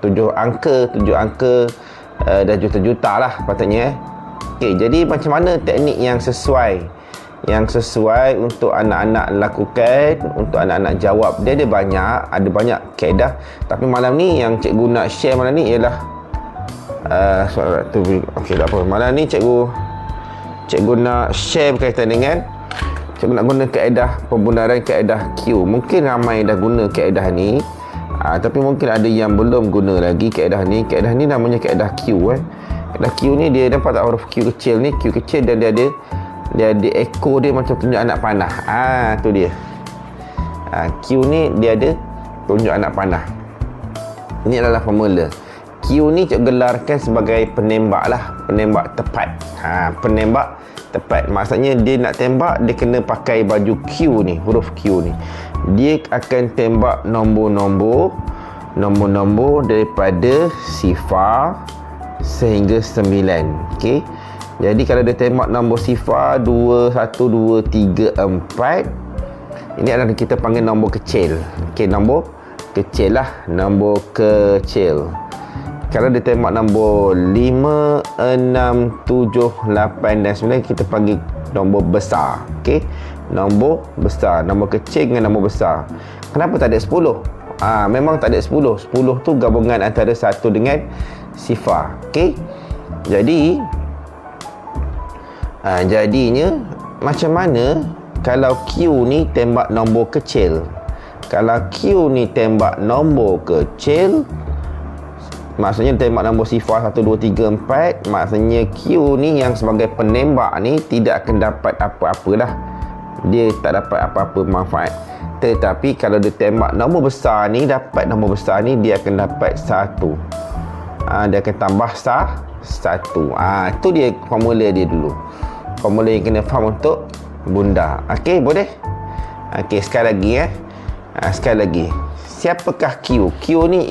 tujuh angka tujuh angka uh, dah juta-juta lah patutnya eh. Okey, jadi macam mana teknik yang sesuai? Yang sesuai untuk anak-anak lakukan untuk anak-anak jawab. Dia ada banyak ada banyak kaedah. Tapi malam ni yang cikgu nak share malam ni ialah uh, soalan tu okey tak apa. Malam ni cikgu cikgu nak share berkaitan dengan cikgu nak guna kaedah pembenaran kaedah Q. Mungkin ramai dah guna kaedah ni Ha, tapi mungkin ada yang belum guna lagi kaedah ni. Kaedah ni namanya kaedah Q eh. Kaedah Q ni dia nampak tak huruf Q kecil ni, Q kecil dan dia ada dia ada ekor dia macam tunjuk anak panah. Ah ha, tu dia. Ha, Q ni dia ada tunjuk anak panah. Ini adalah formula. Q ni cik gelarkan sebagai penembak lah, penembak tepat. Ha, penembak tepat. Maksudnya dia nak tembak dia kena pakai baju Q ni, huruf Q ni dia akan tembak nombor-nombor nombor-nombor daripada sifar sehingga sembilan. Okey. Jadi kalau dia tembak nombor sifar dua satu dua tiga empat ini adalah kita panggil nombor kecil. Okey nombor kecil lah. Nombor kecil kalau dia tembak nombor 5, 6, 7, 8 dan 9 kita panggil nombor besar. Okey? Nombor besar. Nombor kecil dengan nombor besar. Kenapa tak ada 10 ah ha, memang tak ada 10 10 tu gabungan antara satu dengan sifar okey? Jadi ha, jadinya macam mana kalau Q ni tembak nombor kecil? Kalau Q ni tembak nombor kecil Maksudnya tembak nombor sifar 1, 2, 3, 4 Maksudnya Q ni yang sebagai penembak ni Tidak akan dapat apa-apa dah. Dia tak dapat apa-apa manfaat. Tetapi kalau dia tembak nombor besar ni dapat nombor besar ni dia akan dapat satu. Ha, dia akan tambah sah satu. Ha, tu dia formula dia dulu. Formula yang kena faham untuk bunda. Ok boleh? Ok sekali lagi eh. Ha, sekali lagi. Siapakah Q? Q ni